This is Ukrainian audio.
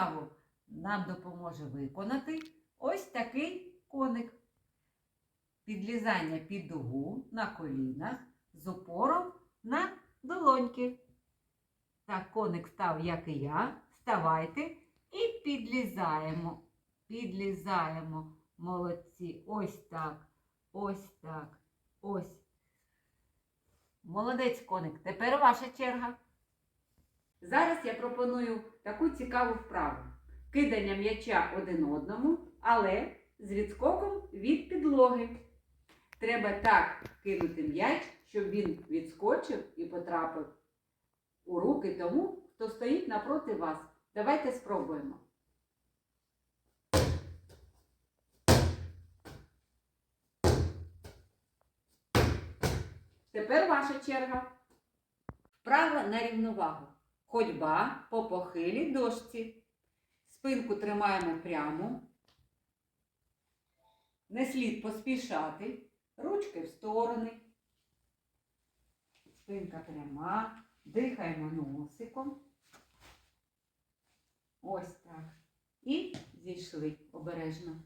вправу нам допоможе виконати ось такий коник. Підлізання під дугу на колінах з опором на долоньки. Так, коник став, як і я. Вставайте і підлізаємо. Підлізаємо. Молодці. Ось так. Ось так. Ось. Молодець коник. Тепер ваша черга. Зараз я пропоную таку цікаву вправу. Кидання м'яча один одному, але з відскоком від підлоги. Треба так кинути м'яч, щоб він відскочив і потрапив у руки тому, хто стоїть напроти вас. Давайте спробуємо. Тепер ваша черга. Вправа на рівновагу. Ходьба по похилій дошці. Спинку тримаємо прямо. Не слід поспішати. Ручки в сторони. Спинка пряма. Дихаємо носиком. Ось так. І зійшли обережно.